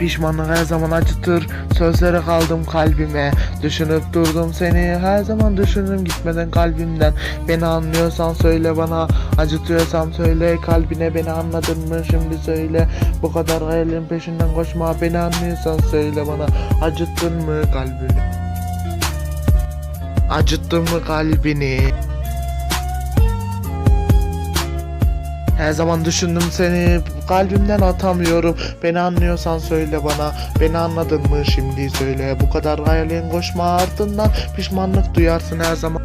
Pişmanlık her zaman acıtır. Sözlere kaldım kalbime. Düşünüp durdum seni. Her zaman düşündüm gitmeden kalbimden. Beni anlıyorsan söyle bana. Acıtıyorsam söyle. Kalbine Beni anladın mı? Şimdi söyle. Bu kadar hayalin peşinden koşma. Beni anlıyorsan söyle bana. Acıttın mı kalbini? Acıttın mı kalbini Her zaman düşündüm seni kalbimden atamıyorum. Beni anlıyorsan söyle bana Beni anladın mı şimdi söyle. Bu kadar hayalin koşma ardından Pişmanlık duyarsın her zaman.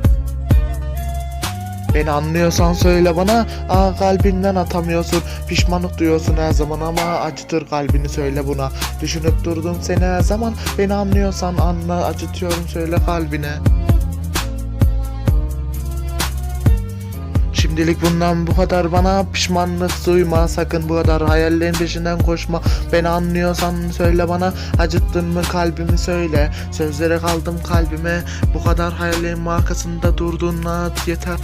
Beni anlıyorsan söyle bana Aa kalbinden atamıyorsun. Pişmanlık duyuyorsun her zaman ama acıtır kalbini söyle buna. Düşünüp durdum seni her zaman Beni anlıyorsan anla acıtıyorum söyle kalbine Şimdilik bundan bu kadar. Bana pişmanlık duyma. Sakın bu kadar hayallerin peşinden koşma. Beni anlıyorsan söyle bana. Acıttın mı kalbimi söyle. Sözlere kaldım kalbime. Bu kadar hayallerin arkasında durdun at. Yeter